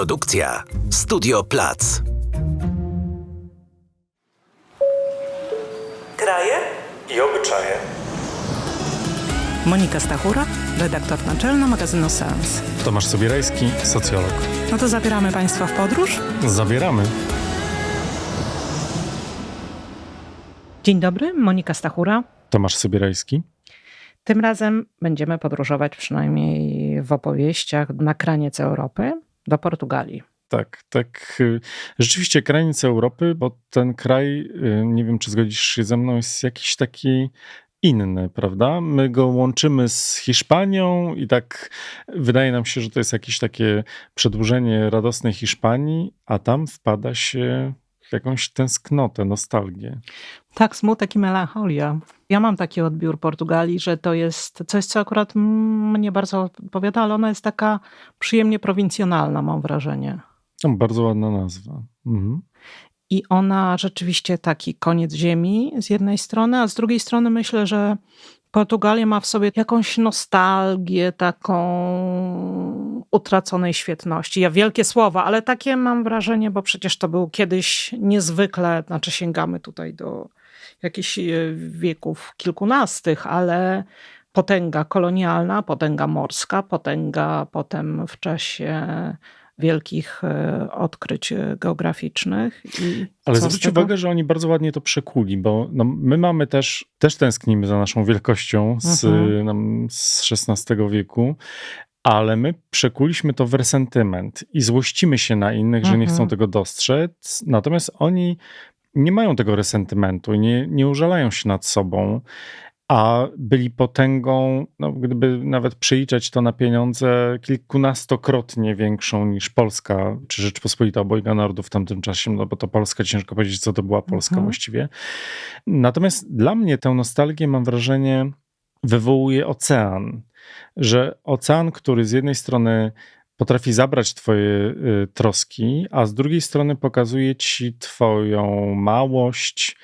Produkcja Studio Plac. Kraje? i obyczaje. Monika Stachura, redaktor naczelna magazynu Sens. Tomasz Sobierajski, socjolog. No to zabieramy Państwa w podróż. Zabieramy. Dzień dobry, Monika Stachura. Tomasz Sobierajski. Tym razem będziemy podróżować przynajmniej w opowieściach na kraniec Europy do Portugalii. Tak, tak. Rzeczywiście kraniec Europy, bo ten kraj, y, nie wiem czy zgodzisz się ze mną, jest jakiś taki inny, prawda? My go łączymy z Hiszpanią i tak wydaje nam się, że to jest jakieś takie przedłużenie radosnej Hiszpanii, a tam wpada się jakąś tęsknotę, nostalgię. Tak, smutek i melancholia. Ja mam taki odbiór Portugalii, że to jest coś, co akurat mnie bardzo odpowiada, ale ona jest taka przyjemnie prowincjonalna, mam wrażenie. No, bardzo ładna nazwa. Mhm. I ona rzeczywiście taki koniec ziemi z jednej strony, a z drugiej strony myślę, że Portugalia ma w sobie jakąś nostalgię, taką utraconej świetności. Ja wielkie słowa, ale takie mam wrażenie, bo przecież to był kiedyś niezwykle, znaczy sięgamy tutaj do jakichś e, wieków kilkunastych, ale potęga kolonialna, potęga morska, potęga potem w czasie wielkich e, odkryć e, geograficznych. Ale zwróć uwagę, że oni bardzo ładnie to przekuli, bo no, my mamy też, też tęsknimy za naszą wielkością z, Mhm. nam, z XVI wieku, ale my przekuliśmy to w resentyment i złościmy się na innych, że nie Mhm. chcą tego dostrzec, natomiast oni nie mają tego resentymentu, nie, nie użalają się nad sobą, a byli potęgą, no, gdyby nawet przeliczać to na pieniądze, kilkunastokrotnie większą niż Polska, czy Rzeczpospolita obojga narodów w tamtym czasie, no bo to Polska, ciężko powiedzieć, co to była Polska Mhm. właściwie. Natomiast dla mnie tę nostalgię, mam wrażenie, wywołuje ocean. Że ocean, który z jednej strony potrafi zabrać twoje y, troski, a z drugiej strony pokazuje ci twoją małość,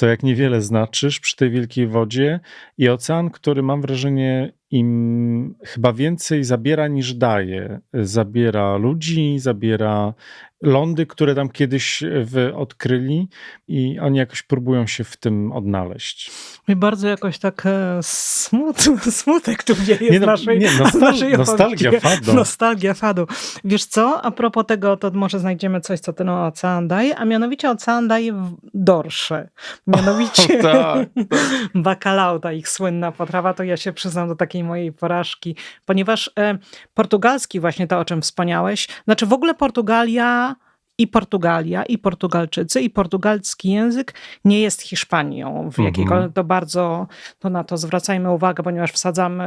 to jak niewiele znaczysz przy tej wielkiej wodzie i ocean, który mam wrażenie im chyba więcej zabiera niż daje. Zabiera ludzi, zabiera lądy, które tam kiedyś w, odkryli i oni jakoś próbują się w tym odnaleźć. Mi bardzo jakoś tak e, smut, smutek tu wieje Nie no, naszej, nie, nostal- naszej nostalgia fado. Nostalgia fadu. Wiesz co, a propos tego, to może znajdziemy coś, co ten ocean daje, a mianowicie ocean daje dorsze. Mianowicie tak, bacalao, ta ich słynna potrawa, to ja się przyznam do takiej mojej porażki, ponieważ e, portugalski właśnie to, o czym wspomniałeś, znaczy w ogóle Portugalia i Portugalia, i Portugalczycy, i portugalski język nie jest Hiszpanią w Mhm. jakiejkolwiek, to bardzo, to na to zwracajmy uwagę, ponieważ wsadzamy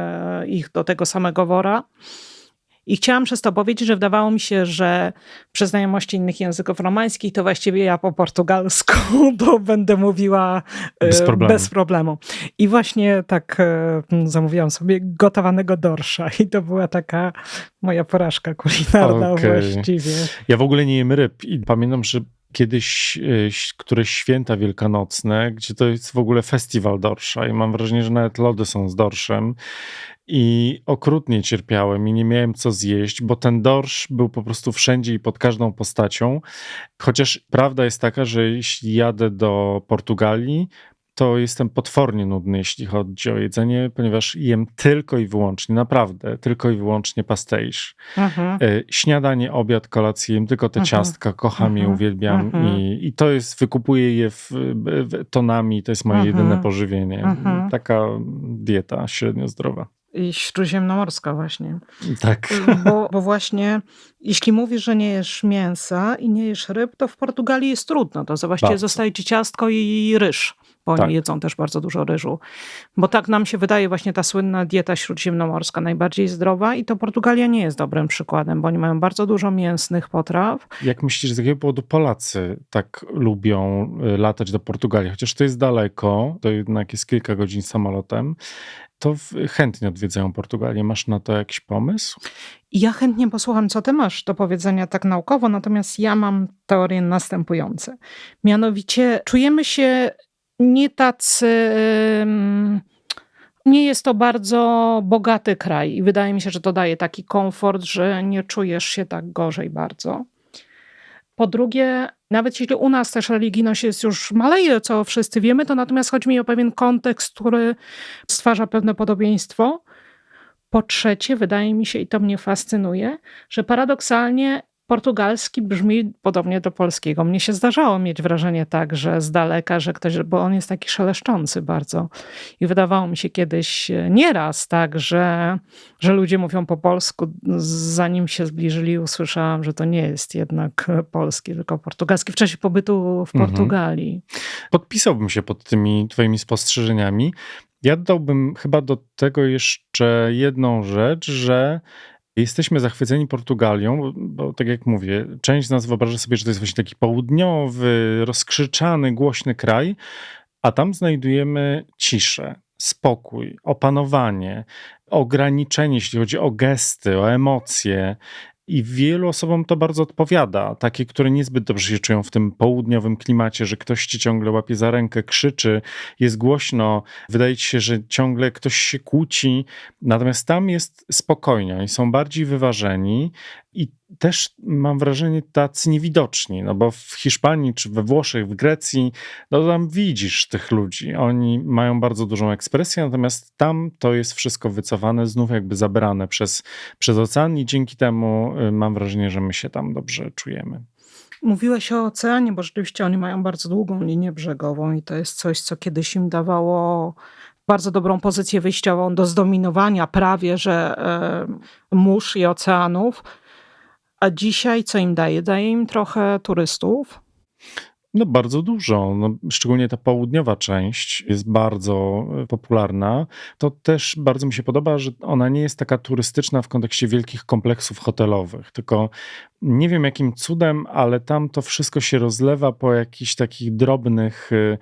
ich do tego samego wora. I chciałam przez to powiedzieć, że wydawało mi się, że przy znajomości innych języków romańskich, to właściwie ja po portugalsku to będę mówiła e, Bez problemu. bez problemu. I właśnie tak e, zamówiłam sobie gotowanego dorsza i to była taka moja porażka kulinarna Okej. właściwie. Ja w ogóle nie jem ryb i pamiętam, że kiedyś y, któreś święta wielkanocne, gdzie to jest w ogóle festiwal dorsza i mam wrażenie, że nawet lody są z dorszem i okrutnie cierpiałem i nie miałem co zjeść, bo ten dorsz był po prostu wszędzie i pod każdą postacią. Chociaż prawda jest taka, że jeśli jadę do Portugalii, to jestem potwornie nudny, jeśli chodzi o jedzenie, ponieważ jem tylko i wyłącznie, naprawdę, tylko i wyłącznie pastejsz. Mhm. E, Śniadanie, obiad, kolację, jem tylko te Mhm. ciastka, kocham je, Mhm. uwielbiam i, i to jest, wykupuję je w, w, tonami, to jest moje jedyne pożywienie. Taka dieta średnio zdrowa. I śródziemnomorska właśnie. Tak. Bo, bo właśnie jeśli mówisz, że nie jesz mięsa i nie jesz ryb, to w Portugalii jest trudno. To Bardzo. zostaje ci ciastko i ryż, bo Tak. oni jedzą też bardzo dużo ryżu. Bo tak nam się wydaje właśnie ta słynna dieta śródziemnomorska najbardziej zdrowa i to Portugalia nie jest dobrym przykładem, bo oni mają bardzo dużo mięsnych potraw. Jak myślisz, z jakiego powodu Polacy tak lubią y, latać do Portugalii? Chociaż to jest daleko, to jednak jest kilka godzin samolotem, to chętnie odwiedzają Portugalię. Masz na to jakiś pomysł? Ja chętnie posłucham, co ty masz do powiedzenia tak naukowo, natomiast ja mam teorie następujące. Mianowicie czujemy się nie tacy Nie jest to bardzo bogaty kraj i wydaje mi się, że to daje taki komfort, że nie czujesz się tak gorzej bardzo. Po drugie, nawet jeśli u nas też religijność jest już maleje, co wszyscy wiemy, to natomiast chodzi mi o pewien kontekst, który stwarza pewne podobieństwo. Po trzecie, wydaje mi się, i to mnie fascynuje, że paradoksalnie portugalski brzmi podobnie do polskiego. Mnie się zdarzało mieć wrażenie tak, że z daleka, że ktoś, bo on jest taki szeleszczący bardzo. I wydawało mi się kiedyś e, nieraz tak, że, że ludzie mówią po polsku. Zanim się zbliżyli, usłyszałam, że to nie jest jednak polski, tylko portugalski w czasie pobytu w Mhm. Portugalii. Podpisałbym się pod tymi twoimi spostrzeżeniami. Ja dodałbym chyba do tego jeszcze jedną rzecz, że jesteśmy zachwyceni Portugalią, bo, tak jak mówię, część z nas wyobraża sobie, że to jest właśnie taki południowy, rozkrzyczany, głośny kraj, a tam znajdujemy ciszę, spokój, opanowanie, ograniczenie, jeśli chodzi o gesty, o emocje. I wielu osobom to bardzo odpowiada. Takie, które niezbyt dobrze się czują w tym południowym klimacie, że ktoś ci ciągle łapie za rękę, krzyczy, jest głośno, wydaje ci się, że ciągle ktoś się kłóci. Natomiast tam jest spokojnie, oni są bardziej wyważeni i też mam wrażenie tacy niewidoczni, no bo w Hiszpanii czy we Włoszech, w Grecji, no tam widzisz tych ludzi. Oni mają bardzo dużą ekspresję, natomiast tam to jest wszystko wycofane, znów jakby zabrane przez, przez ocean i dzięki temu y, mam wrażenie, że my się tam dobrze czujemy. Mówiłeś o oceanie, bo rzeczywiście oni mają bardzo długą linię brzegową i to jest coś, co kiedyś im dawało bardzo dobrą pozycję wyjściową do zdominowania prawie, że e, mórz i oceanów. A dzisiaj co im daje? Daje im trochę turystów. No bardzo dużo, no, szczególnie ta południowa część jest bardzo e, popularna. To też bardzo mi się podoba, że ona nie jest taka turystyczna w kontekście wielkich kompleksów hotelowych, tylko nie wiem jakim cudem, ale tam to wszystko się rozlewa po jakichś takich drobnych y,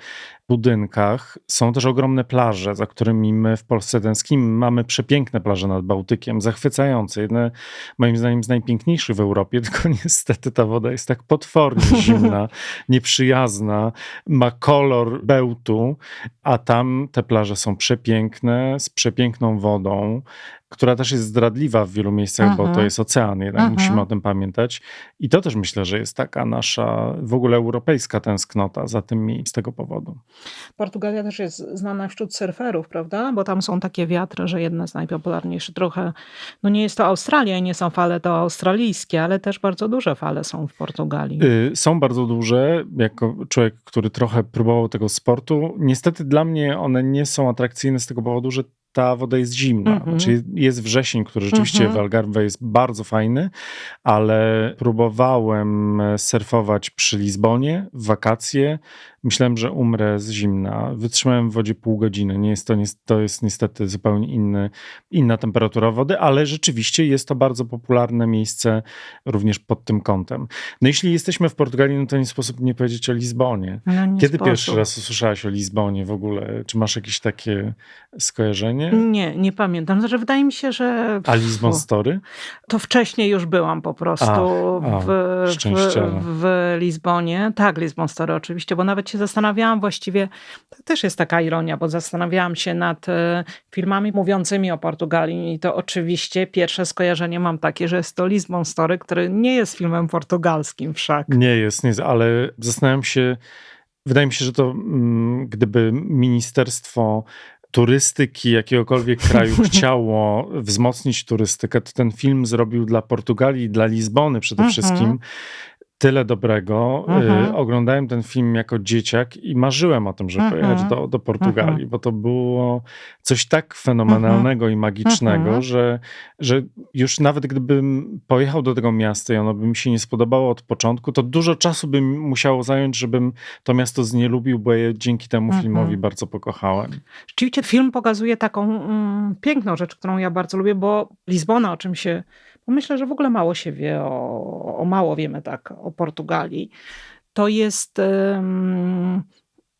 budynkach. Są też ogromne plaże, za którymi my w Polsce tęsknimy. Mamy przepiękne plaże nad Bałtykiem, zachwycające. Jedne moim zdaniem z najpiękniejszych w Europie, tylko niestety ta woda jest tak potwornie zimna, nieprzyjazna, ma kolor bełtu, a tam te plaże są przepiękne, z przepiękną wodą która też jest zdradliwa w wielu miejscach, bo to Mhm. jest ocean, jednak Mhm. musimy o tym pamiętać. I to też myślę, że jest taka nasza w ogóle europejska tęsknota za tym mi z tego powodu. Portugalia też jest znana wśród surferów, prawda? Bo tam są takie wiatry, że jedne z najpopularniejszych trochę, no nie jest to Australia i nie są fale to australijskie, ale też bardzo duże fale są w Portugalii. Y, Są bardzo duże, jako człowiek, który trochę próbował tego sportu. Niestety dla mnie one nie są atrakcyjne z tego powodu, że ta woda jest zimna. Mhm. Znaczy jest wrzesień, który rzeczywiście Mhm. w Algarve jest bardzo fajny, ale próbowałem surfować przy Lizbonie w wakacje. Myślałem, że umrę z zimna. Wytrzymałem w wodzie pół godziny. Nie jest to, to jest niestety zupełnie inny, inna temperatura wody, ale rzeczywiście jest to bardzo popularne miejsce również pod tym kątem. No jeśli jesteśmy w Portugalii, no to nie sposób nie powiedzieć o Lizbonie. No Kiedy sposób. pierwszy raz usłyszałaś o Lizbonie w ogóle? Czy masz jakieś takie skojarzenie? Nie, nie pamiętam. Znaczy, wydaje mi się, że A Lisbon Story? to wcześniej już byłam po prostu Ach, a, w, w, w Lizbonie. Tak, Lisbon Story oczywiście, bo nawet się zastanawiałam właściwie, to też jest taka ironia, bo zastanawiałam się nad e, filmami mówiącymi o Portugalii i to oczywiście pierwsze skojarzenie mam takie, że jest to Lisbon Story, który nie jest filmem portugalskim wszak. Nie jest, nie jest, ale zastanawiam się, wydaje mi się, że to mm, gdyby ministerstwo turystyki jakiegokolwiek kraju chciało wzmocnić turystykę, to ten film zrobił dla Portugalii, dla Lizbony przede Mhm. wszystkim tyle dobrego. Mhm. Y, oglądałem ten film jako dzieciak i marzyłem o tym, żeby Mhm. pojechać do, do Portugalii, Mhm. bo to było coś tak fenomenalnego i magicznego, Mhm. że, że już nawet gdybym pojechał do tego miasta i ono by mi się nie spodobało od początku, to dużo czasu by mi musiało zająć, żebym to miasto znielubił, bo je dzięki temu Mhm. filmowi bardzo pokochałem. Rzeczywiście film pokazuje taką mm, piękną rzecz, którą ja bardzo lubię, bo Lizbona, o czym się, myślę, że w ogóle mało się wie, o, o mało wiemy tak o Portugalii. To jest, em,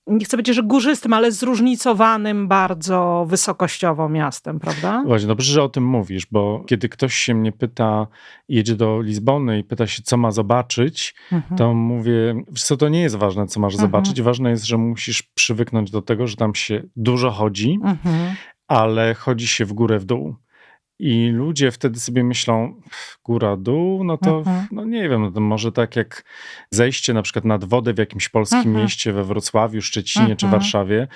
nie chcę powiedzieć, że górzystym, ale zróżnicowanym bardzo wysokościowo miastem, prawda? Właśnie, dobrze, że o tym mówisz, bo kiedy ktoś się mnie pyta, jedzie do Lizbony i pyta się, co ma zobaczyć, Mhm. to mówię, wiesz co, to nie jest ważne, co masz Mhm. zobaczyć. Ważne jest, że musisz przywyknąć do tego, że tam się dużo chodzi, Mhm. ale chodzi się w górę, w dół. I ludzie wtedy sobie myślą, góra, dół, no to Mhm. no nie wiem, no to może tak jak zejście na przykład nad wodę w jakimś polskim Mhm. mieście, we Wrocławiu, Szczecinie czy Mhm. Warszawie,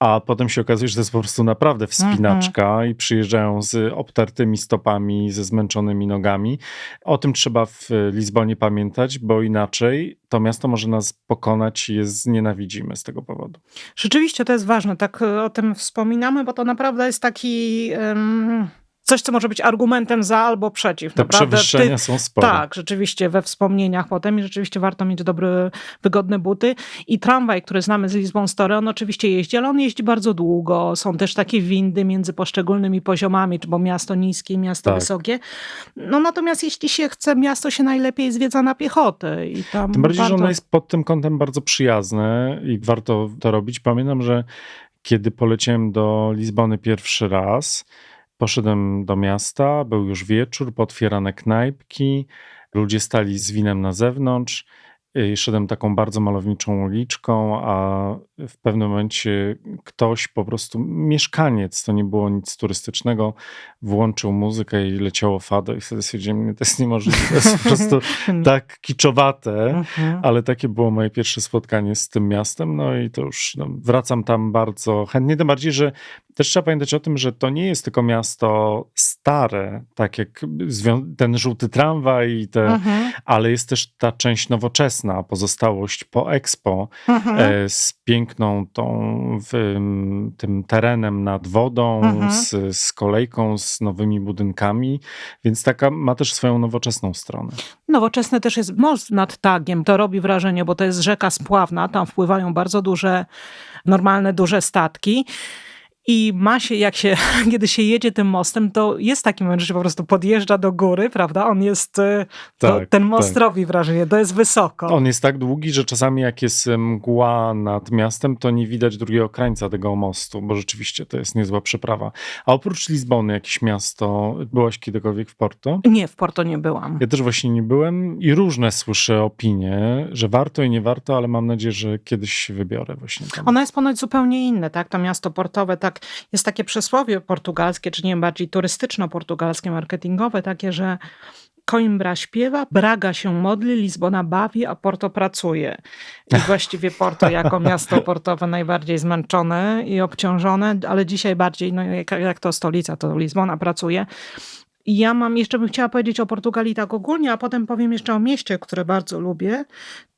a potem się okazuje, że to jest po prostu naprawdę wspinaczka i przyjeżdżają z obtartymi stopami, ze zmęczonymi nogami. O tym trzeba w Lizbonie pamiętać, bo inaczej to miasto może nas pokonać i je znienawidzimy z tego powodu. Rzeczywiście to jest ważne, tak o tym wspominamy, bo to naprawdę jest taki em, coś, co może być argumentem za albo przeciw. Te naprawdę. przewyższenia są spore. Tak, rzeczywiście we wspomnieniach potem i rzeczywiście warto mieć dobre, wygodne buty. I tramwaj, który znamy z Lisbon Story, on oczywiście jeździ, ale on jeździ bardzo długo. Są też takie windy między poszczególnymi poziomami, czy bo miasto niskie i miasto Tak. wysokie. No natomiast jeśli się chce, miasto się najlepiej zwiedza na piechotę. I tam Tym bardziej, że ono jest pod tym kątem bardzo przyjazne i warto to robić. Pamiętam, że kiedy poleciałem do Lizbony pierwszy raz, poszedłem do miasta, był już wieczór, potwierane knajpki, ludzie stali z winem na zewnątrz. I szedłem taką bardzo malowniczą uliczką, a w pewnym momencie ktoś, po prostu mieszkaniec, to nie było nic turystycznego, włączył muzykę i leciało fado i wtedy stwierdziłem, to jest niemożliwe, to jest po prostu tak kiczowate. Mhm. Ale takie było moje pierwsze spotkanie z tym miastem, no i to już no, wracam tam bardzo chętnie. Tym bardziej, że też trzeba pamiętać o tym, że to nie jest tylko miasto stare, tak jak ten żółty tramwaj, i te, Mhm. ale jest też ta część nowoczesna, pozostałość po Expo Mhm. e, z piękną tą tym terenem nad wodą, Mhm. z, z kolejką, z nowymi budynkami, więc taka ma też swoją nowoczesną stronę. Nowoczesny też jest most nad Tagiem. To robi wrażenie, bo to jest rzeka spławna. Tam wpływają bardzo duże, normalne, duże statki. I ma się, jak się, kiedy się jedzie tym mostem, to jest taki moment, że się po prostu podjeżdża do góry, prawda? On jest, e, to, Tak, ten most tak. robi wrażenie, to jest wysoko. On jest tak długi, że czasami jak jest mgła nad miastem, to nie widać drugiego krańca tego mostu, bo rzeczywiście to jest niezła przeprawa. A oprócz Lizbony, jakieś miasto, byłaś kiedykolwiek w Porto? Nie, w Porto nie byłam. Ja też właśnie nie byłem i różne słyszę opinie, że warto i nie warto, ale mam nadzieję, że kiedyś się wybiorę właśnie tam. Ono jest ponoć zupełnie inne, tak? To miasto portowe, tak, jest takie przysłowie portugalskie, czy nie wiem, bardziej turystyczno-portugalskie, marketingowe, takie, że Coimbra śpiewa, Braga się modli, Lizbona bawi, a Porto pracuje. I właściwie Porto jako miasto portowe najbardziej zmęczone i obciążone, ale dzisiaj bardziej, no jak, jak to stolica, to Lizbona pracuje. Ja mam, jeszcze bym chciała powiedzieć o Portugalii tak ogólnie, a potem powiem jeszcze o mieście, które bardzo lubię.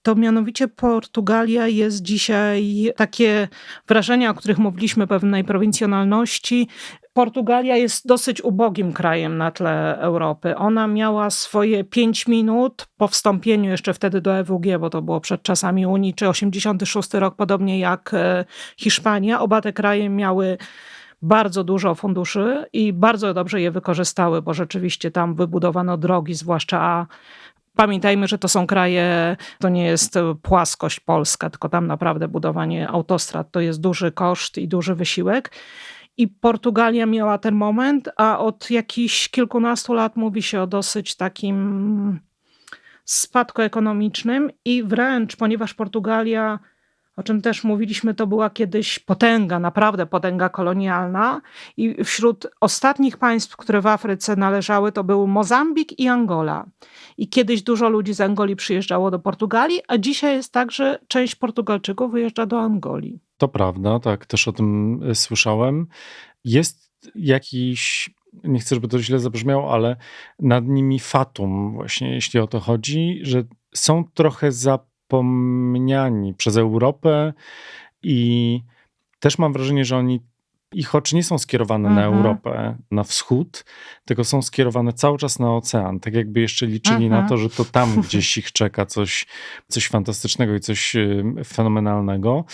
To mianowicie Portugalia jest dzisiaj takie wrażenia, o których mówiliśmy, pewnej prowincjonalności. Portugalia jest dosyć ubogim krajem na tle Europy. Ona miała swoje 5 minut po wstąpieniu jeszcze wtedy do EWG, bo to było przed czasami Unii, czy 86 rok, podobnie jak e, Hiszpania. Oba te kraje miały bardzo dużo funduszy i bardzo dobrze je wykorzystały, bo rzeczywiście tam wybudowano drogi, zwłaszcza Pamiętajmy, że to są kraje, to nie jest płaskość polska, tylko tam naprawdę budowanie autostrad to jest duży koszt i duży wysiłek. I Portugalia miała ten moment, a od jakichś kilkunastu lat mówi się o dosyć takim spadku ekonomicznym i wręcz, ponieważ Portugalia o czym też mówiliśmy, to była kiedyś potęga, naprawdę potęga kolonialna. I wśród ostatnich państw, które w Afryce należały, to był Mozambik i Angola. I kiedyś dużo ludzi z Angolii przyjeżdżało do Portugalii, a dzisiaj jest tak, że część Portugalczyków wyjeżdża do Angolii. To prawda, tak, też o tym y, słyszałem. Jest jakiś, nie chcę, żeby to źle zabrzmiało, ale nad nimi fatum, właśnie jeśli o to chodzi, że są trochę zapomniani przez Europę i też mam wrażenie, że oni ich oczy nie są skierowane na Mhm. Europę, na wschód, tylko są skierowane cały czas na ocean. Tak jakby jeszcze liczyli Mhm. na to, że to tam gdzieś ich czeka coś, coś fantastycznego i coś fenomenalnego.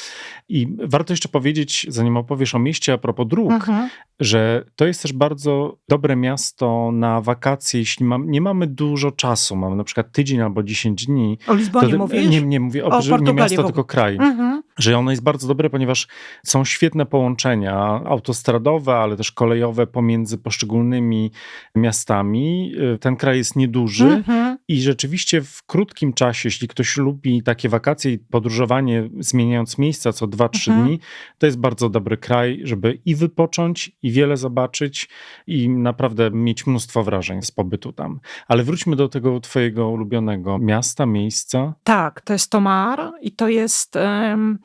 I warto jeszcze powiedzieć, zanim opowiesz o mieście a propos dróg, Mhm. że to jest też bardzo dobre miasto na wakacje, jeśli mam, nie mamy dużo czasu, mamy na przykład tydzień albo 10 dni. O Lizbonie to- mówisz? Nie, nie mówię o, O nie miasto, tylko kraj Mhm. Że ono jest bardzo dobre, ponieważ są świetne połączenia autostradowe, ale też kolejowe pomiędzy poszczególnymi miastami. Y, Ten kraj jest nieduży, Mhm. I rzeczywiście w krótkim czasie, jeśli ktoś lubi takie wakacje i podróżowanie, zmieniając miejsca co 2-3 Mhm. dni, to jest bardzo dobry kraj, żeby i wypocząć, i wiele zobaczyć, i naprawdę mieć mnóstwo wrażeń z pobytu tam. Ale wróćmy do tego twojego ulubionego miasta, miejsca. Tak, to jest Tomar i to jest em,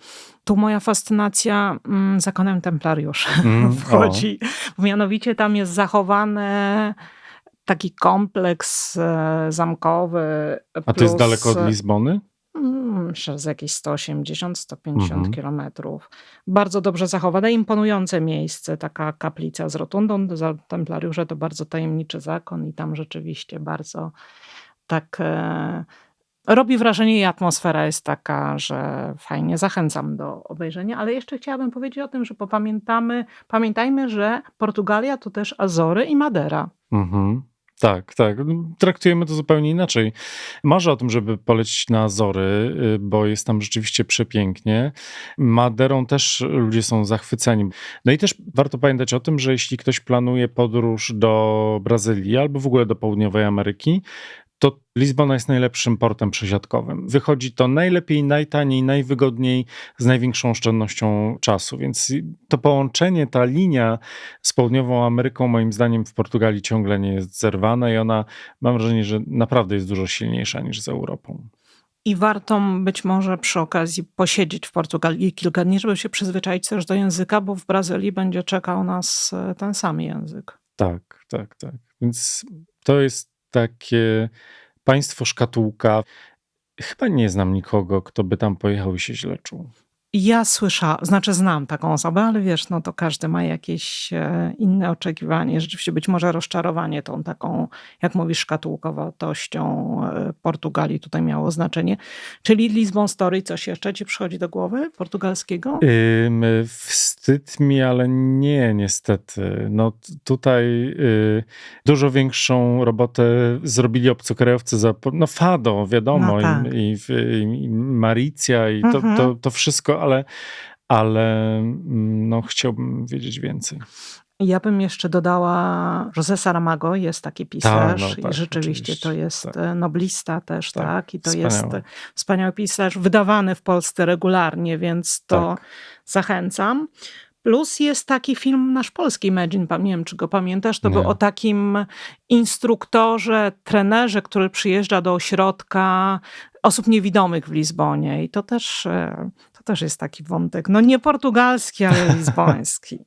tu moja fascynacja mm, zakonem templariuszy Mm, wchodzi. Mianowicie tam jest zachowany taki kompleks e, zamkowy. A to jest plus, daleko od Lizbony? mm, Myślę, z jakieś 180-150 Mhm. kilometrów. Bardzo dobrze zachowane, imponujące miejsce. Taka kaplica z rotundą. Za templariusze to bardzo tajemniczy zakon i tam rzeczywiście bardzo tak e, robi wrażenie i atmosfera jest taka, że fajnie. Zachęcam do obejrzenia, ale jeszcze chciałabym powiedzieć o tym, że popamiętamy, pamiętajmy, że Portugalia to też Azory i Madera. Mhm. Tak, tak. Traktujemy to zupełnie inaczej. Marzę o tym, żeby polecieć na Azory, y, bo jest tam rzeczywiście przepięknie. Maderą też ludzie są zachwyceni. No i też warto pamiętać o tym, że jeśli ktoś planuje podróż do Brazylii albo w ogóle do Południowej Ameryki, to Lizbona jest najlepszym portem przesiadkowym. Wychodzi to najlepiej, najtaniej, najwygodniej, z największą oszczędnością czasu. Więc to połączenie, ta linia z Południową Ameryką, moim zdaniem, w Portugalii ciągle nie jest zerwana i ona, mam wrażenie, że naprawdę jest dużo silniejsza niż z Europą. I warto być może przy okazji posiedzieć w Portugalii kilka dni, żeby się przyzwyczaić też do języka, bo w Brazylii będzie czekał nas e, ten sam język. Tak, tak, tak. Więc to jest takie państwo szkatułka. Chyba nie znam nikogo, kto by tam pojechał i się źle czuł. Ja słyszałam, znaczy znam taką osobę, ale wiesz, no to każdy ma jakieś e, inne oczekiwanie. Rzeczywiście być może rozczarowanie tą taką, jak mówisz, szkatułkowatością e, Portugalii tutaj miało znaczenie. Czyli Lisbon Story, coś jeszcze ci przychodzi do głowy portugalskiego? Ym, wstyd mi, ale nie, niestety. No tutaj y, dużo większą robotę zrobili obcokrajowcy za, no Fado, wiadomo, No tak. i, i, i, i Maricja i to, Mhm. to, to wszystko, ale, ale mm, no, chciałbym wiedzieć więcej. Ja bym jeszcze dodała José Saramago, jest taki pisarz no tak, i rzeczywiście to jest tak. e, noblista też, Tak, tak, i to wspaniały. jest wspaniały pisarz, wydawany w Polsce regularnie, więc to Tak. zachęcam. Plus jest taki film nasz polski Imagine, nie wiem czy go pamiętasz, to Nie. był o takim instruktorze, trenerze, który przyjeżdża do ośrodka osób niewidomych w Lizbonie i to też, e, to też jest taki wątek, no nie portugalski, ale lizboński.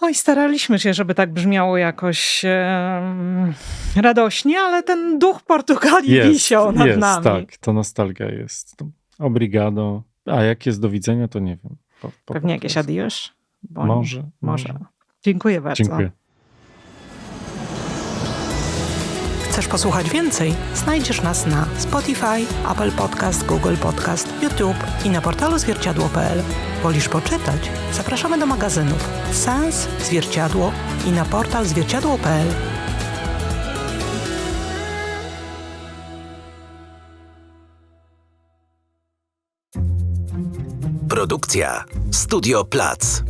Oj, staraliśmy się, żeby tak brzmiało jakoś em, radośnie, ale ten duch Portugalii Jest, wisiał nad jest, nami. tak, to nostalgia jest. Obrigado. A jak jest do widzenia, to nie wiem. Po, po Pewnie jakieś adios? Może, Może. może. Dziękuję bardzo. Dziękuję. Chcesz posłuchać więcej? Znajdziesz nas na Spotify, Apple Podcast, Google Podcast, YouTube i na portalu zwierciadło.pl. Wolisz poczytać? Zapraszamy do magazynów Sens, Zwierciadło i na portal zwierciadło.pl. Produkcja Studio Plac.